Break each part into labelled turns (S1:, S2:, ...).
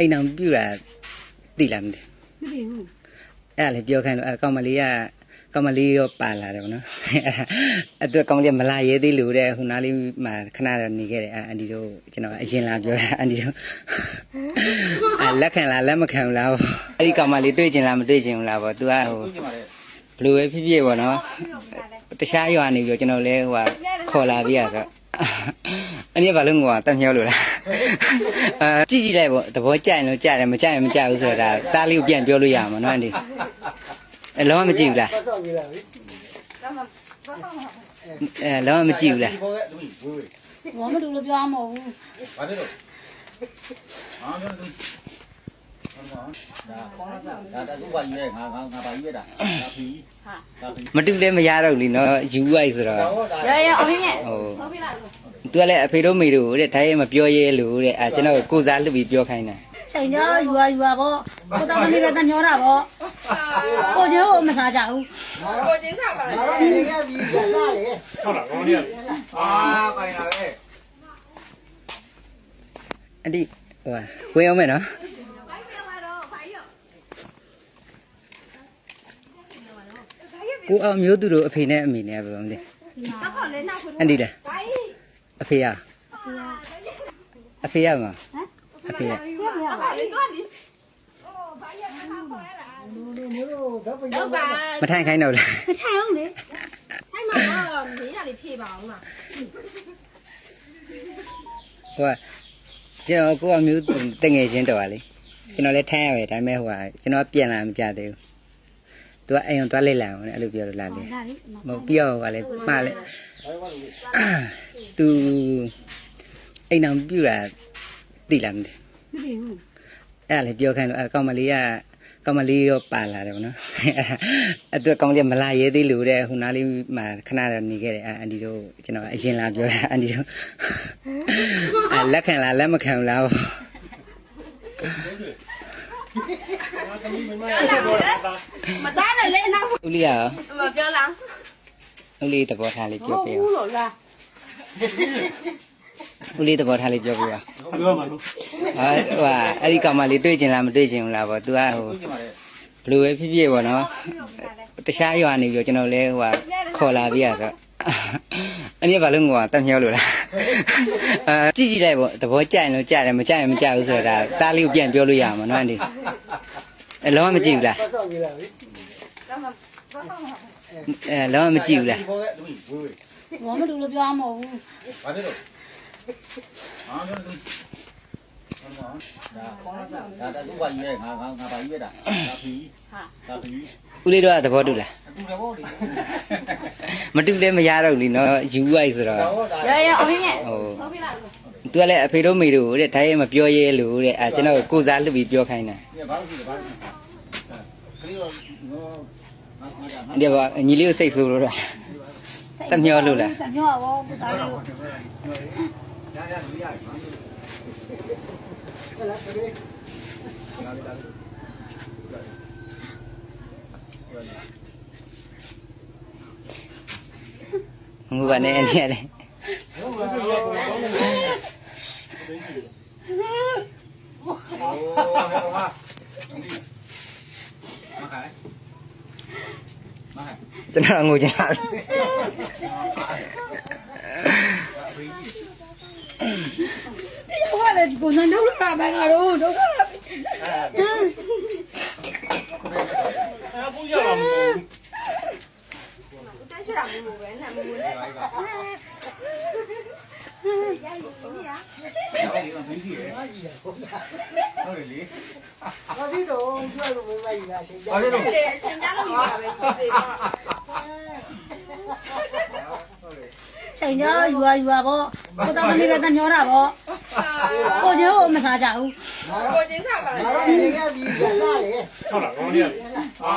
S1: အိမ်အောင်ပြူတာသိလားမသိ
S2: မသိဘူး
S1: အဲ့ဒါလည်းပြောခိုင်းလို့အဲ့ကောင်မလေးကကောင်မလေးရောပါလာတယ်ဗောနော်အဲ့ဒါကောင်မလေးကမလာရဲသေးလို့တဲ့ဟိုနားလေးမှာခဏတော့နေခဲ့တယ်အဲ့အန်ဒီတို့ကျွန်တော်အရင်လာပြောတာအန်ဒီတို့အဲ့လက်ခံလားလက်မခံဘူးလားဗောအဲ့ဒီကောင်မလေးတွေ့ကျင်လားမတွေ့ကျင်ဘူးလားဗော तू ကဟိုဘယ်လိုပဲဖြစ်ဖြစ်ပေါ့နော်တခြားရွာနေပြီးတော့ကျွန်တော်လဲဟိုဟာခေါ်လာပြီးရဆိုအ နည်းဘာလို့ငိုတာတက်မြောလို့လားအာကြည့်ကြည့်လိုက်ပေါ့သဘောကျရင်လို့ကြတယ်မကျရင်မကျဘူးဆိုတာတားလေးကိုပြန်ပြောလို့ရမှာနော်အန်ဒီအဲလုံးဝမကြည့်ဘူးလားအဲလုံးဝမကြည့်ဘူးလား
S2: ဘောမတူလို့ပြောမှာမဟုတ်ဘူး
S3: ဘာဖြစ်လို့အာပြောလို့ဒါခေါင်းလာဒါဒါသူ့ဘာယူရဲငါငါငါဘာယူရဲတာဒါဖီ
S2: ဟာ
S3: ဒါဖီ
S1: မတူလည်းမရတော့ဘူးလीနော်ယူလိုက်ဆိုတော့
S2: ရရအောင်ရင်းနဲ့
S1: ဟို
S2: ဟုတ်ပြီလား
S1: သူကလည်းအဖေတို့မိတို့တဲ့ဒါရဲမပြောရဲလို့တဲ့အဲကျွန်တော်ကိုစားလှုပ်ပြီးပြောခိုင်းတာ
S2: ချိန်ကြယူရယူရပေါ့ကိုတော်မနေပဲတညောတာပေါ့ကိုကျိုးမစားကြဘူး
S3: အာပိုင်လာလေ
S1: အန်ဒီဟိုဟာဝင်အောင်မယ်နော်ကိုအောင်မျိုးသူတို့အဖေနဲ့အမေနဲ့ဘယ်လိုမလဲအန်ဒီလား အဖေရအဖေရမအဖေရမထိုင်ခိုင်းတော့လား
S2: မထိုင်အောင်လေ
S4: အဲ့မှာတော့မင်းရလေးဖြေပါအောင်လား
S1: ဟိုကကျွန်တော်ကိုအောင်မျိုးတငယ်ချင်းတော်ပါလေကျွန်တော်လည်းထိုင်ရမယ်ဒါပေမဲ့ဟိုကကျွန်တော်ပြန်လာမကြသေးဘူး သူကအိမ်အောင်သွားလိုက်လာအောင်လေအဲ့လိုပြောလို့လာလေ
S2: ဒါလေ
S1: မဟုတ်ပြီးတော့ကလည်းမှားလေသူအိမ်အောင်ပြူတာသိလားမသိ
S2: မသိဘူး
S1: အဲ့ဒါလည်းပြောခိုင်းလို့အဲ့ကောင်မလေးကကောင်မလေးရောပါလာတယ်ဗောနော်အဲ့ဒါကောင်မလေးကမလာရဲသေးလို့တဲ့ဟိုနားလေးမှာခဏတော့နေခဲ့တယ်အဲ့အန်ဒီတို့ကျွန်တော်အရင်လာပြောတာအန်ဒီတို့အဲ့လက်ခံလားလက်မခံဘူးလားဗော
S4: မသားနဲ့လေနောက်
S1: ဦးလေးကရော
S4: မပြောလား
S1: ဦးလေးသဘောထားလေးပြောပြအောင်
S4: ဘူးလို့လား
S1: ဦးလေးသဘောထားလေးပြောပြအောင်
S3: ပြောမှာလို့
S1: ဟာဟိုဟာအဲ့ဒီကောင်မလေးတွေ့ကျင်လားမတွေ့ကျင်ဘူးလားဗော तू ကဟို
S3: ပြင်ပါလေ
S1: ဘယ်လိုပဲဖြစ်ဖြစ်ပေါ့နော်တခြားရွာနေပြီးတော့ကျွန်တော်လဲဟိုဟာခေါ်လာပြီးရဆိုအနည်းဘာလို့ငိုတာတက်မြောလို့လားအာကြည့်ကြည့်လိုက်ပေါ့သဘောကျရင်လို့ကြတယ်မကျရင်မကျဘူးဆိုတာတားလေးကိုပြန်ပြောလို့ရမှာနော်အန်ဒီ အဲလုံးဝမကြည့်ဘူးလားအဲလုံးဝမကြည့်ဘူးလား
S3: ဒီပေါ်ကသူ့ဝေးဝေး
S2: ဘောမတူလို့ပြောမှာမဟုတ်ဘူး
S3: ဘာဖြစ်လို့အာပြောလို့ဒါခေါင်းလာဒါဒါသူ့ဘာယူရဲငါငါငါဘာယူရဲတာဒါဖီ
S2: ဟာ
S3: ဒါဖီ
S1: ဦးလေးတို့ကသဘောတူလား
S3: အခုတော့လေ
S1: မတူလည်းမရတော့ဘူးလीနော်ယူလိုက်ဆိုတော့
S2: ရရအောင်ရင်းနဲ့
S1: ဟို
S2: ဟုတ်ပြီလား
S1: သူကလည်းအဖေတို့မိတို့တဲ့ဒါရဲမပြောရဲလို့တဲ့အဲကျွန်တော်ကိုစားလှုပ်ပြီးပြောခိုင်းတာ
S3: ဒီဘာလို့ဒီဘာလို့ခရီးတော့ငါငါငါဒါ
S1: ဒီကညီလေးကိုစိတ်ဆိုးလို့လားတက်မျောလို့လား
S2: တမျောဘောကိုတော်လေး
S3: ရရလူရပါ
S1: ငူပါနဲ့အဲ့ဒီရတယ်
S3: မခိုင်မခိုင်
S1: ကျွန်တော်ငိုချင်တာ
S2: ဟိုကလည်းကိုနန်းတို့ကဘာကတော့ဒုက္ခ
S4: ဆက်ရှိတာမလို့ပဲနာမလို့လေရရပြီရ
S3: ဟုတ်တယ်လေ
S5: ဘာဖြစ်တော့ကျွတ်လို့မလိုက်လာချင်း
S3: ဘာလို့လဲ
S4: လေအချိန်ကြလို့ရတာပဲဒီပါ
S2: ချိန်ကြယူရယူရပေါ့ကိုတော်မနေပဲတညောတာပေါ့ကိုကျိုးမစားကြဘူး
S4: ကိုချင်းခါပါ
S5: ငါတို့နေရပြီးကြလာလေ
S3: ဟုတ်လားကောင်းနေအာ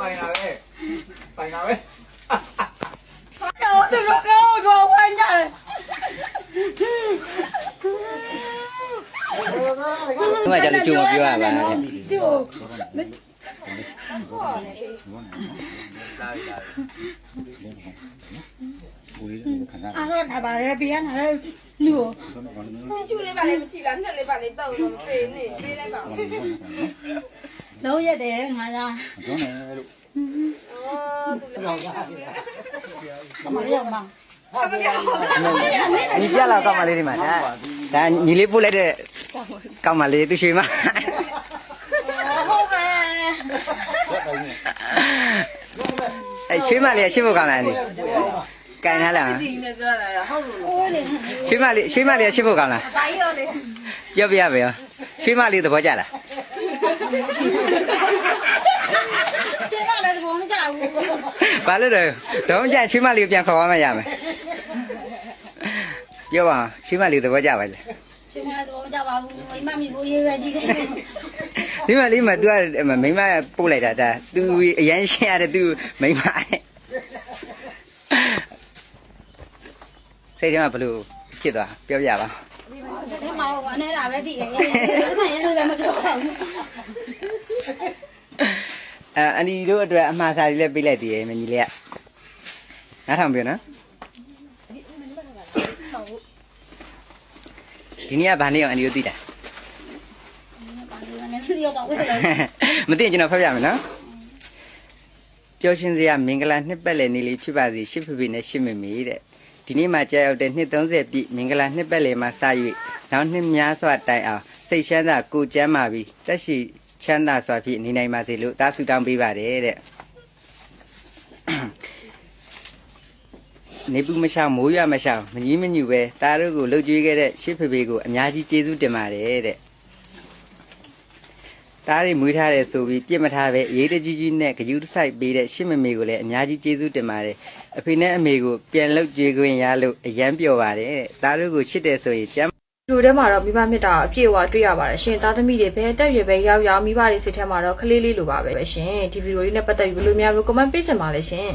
S3: ပိုင်လာပဲပိုင်လာပဲ
S2: တော့သူတို့ကတော့ဝိုင်းကြ ကြို
S1: ပြောရပါလားကြိုအားတော့ထားပါရဲ့
S2: ဘေးက
S3: နားလဲလူကို
S2: မရှိလေးပါလေမရှိလား
S4: နှစ်လေးပါလေတောက်လို့ပေးနေပေးလိုက်ပါဦး
S2: လုံးရတယ်ငါသား
S3: လုံးနေလို့
S4: အော်သူလည်းက
S2: မရမလားက
S1: မရမလားဒီပြလာကမလေးဒီမှာနော် ဒါညီလေးပို့လိုက်တဲ့ကောင်းပါလေသူရွှေမ
S2: ဟုတ်ပဲ
S1: အဲရွှေမလေးရွှေဖို့ကောင်းလားလေကန်ထားလားရွှေမလေးရွှေမလေးရွှေဖို့ကောင်းလားပြောပြရပါရောရွှေမလေးသဘောကျလား
S2: ဘာ
S1: လို့လဲတော့ကြချွေးမလေးကိုပြန်ခေါ်ရမှရမယ် ပြောပါရွှေမလေးသဘောကျပါလေ
S2: ရှင်မတော့မကြပါဘူးမိမမိကိုရေးပဲကြီးတယ်
S1: ဒီမလေးမ तू ကမိမပို့လိုက်တာဒါ तू အရန်ရှင်းရတယ် तू မိမတဲ့စိတ်ထဲမှာဘလို့ဖြစ်သွားပြောပြပါ
S2: ဒီမှာဝမ်းနေတာပဲတည်တယ်ဆိုင်ရလို့လည်းမပြောဘူး
S1: အဲအန်ဒီတို့အတွက်အမှားစာလေးလည်းပေးလိုက်သေးတယ်မကြီးလေးကနားထောင်ပြနော် ဒီနေ့ကဘာနေ့အောင်အန်ဒီတို့သိတာ
S2: ပါလို့လည်းဒီတော့ပါဝဲတယ်
S1: မသိရင်ကျွန်တော်ဖတ်ပြမယ်နော်ပျော်ရှင်စရာမင်္ဂလာနှစ်ပတ်လည်နေ့လေးဖြစ်ပါစေရှစ်ဖေဖေနဲ့ရှစ်မေမေတဲ့ဒီနေ့မှာကြာရောက်တဲ့နှစ်30ပြည့်မင်္ဂလာနှစ်ပတ်လည်မှာစ၍နောက်နှစ်များစွာတိုင်အောင်စိတ်ချမ်းသာကိုယ်ကျမ်းမာပြီးတက်ရှိချမ်းသာစွာဖြင့်နေနိုင်ပါစေလို့တားဆုတောင်းပေးပါတယ်တဲ့ နေပူမရှောင်မိုးရွမရှောင်မကြီးမညူပဲတားတို့ကိုလှုပ်ကြွေးခဲ့တဲ့ရှစ်ဖေဖေကိုအများကြီးကျေးဇူးတင်ပါတယ်တဲ့တားတွေမွေးထားတယ်ဆိုပြီးပြစ်မထားပဲအရေးတကြီးကြီးနဲ့ဂယူးတစ်ဆိုင်ပေးတဲ့ရှစ်မမေကိုလည်းအများကြီးကျေးဇူးတင်ပါတယ်အဖေနဲ့အမေကိုပြန်လုပ်ကြွေးခွင့်ရလို့အယမ်းပျော်ပါတယ်တဲ့တားတို့ကိုချစ်တယ်ဆိုရင်ကျမ်း
S6: ဒီလိုထဲမှာတော့မိဘမေတ္တာအပြည့်အဝတွေ့ရပါတယ်ရှင်သားသမီးတွေဘယ်တက်ရွယ်ပဲရောက်ရောက်မိဘတွေစိတ်ထဲမှာတော့ခလေးလေးလိုပါပဲရှင်ဒီဗီဒီယိုလေးနဲ့ပတ်သက်ပြီးဘယ်လိုများလို့ comment ပေးချင်ပါလဲရှင်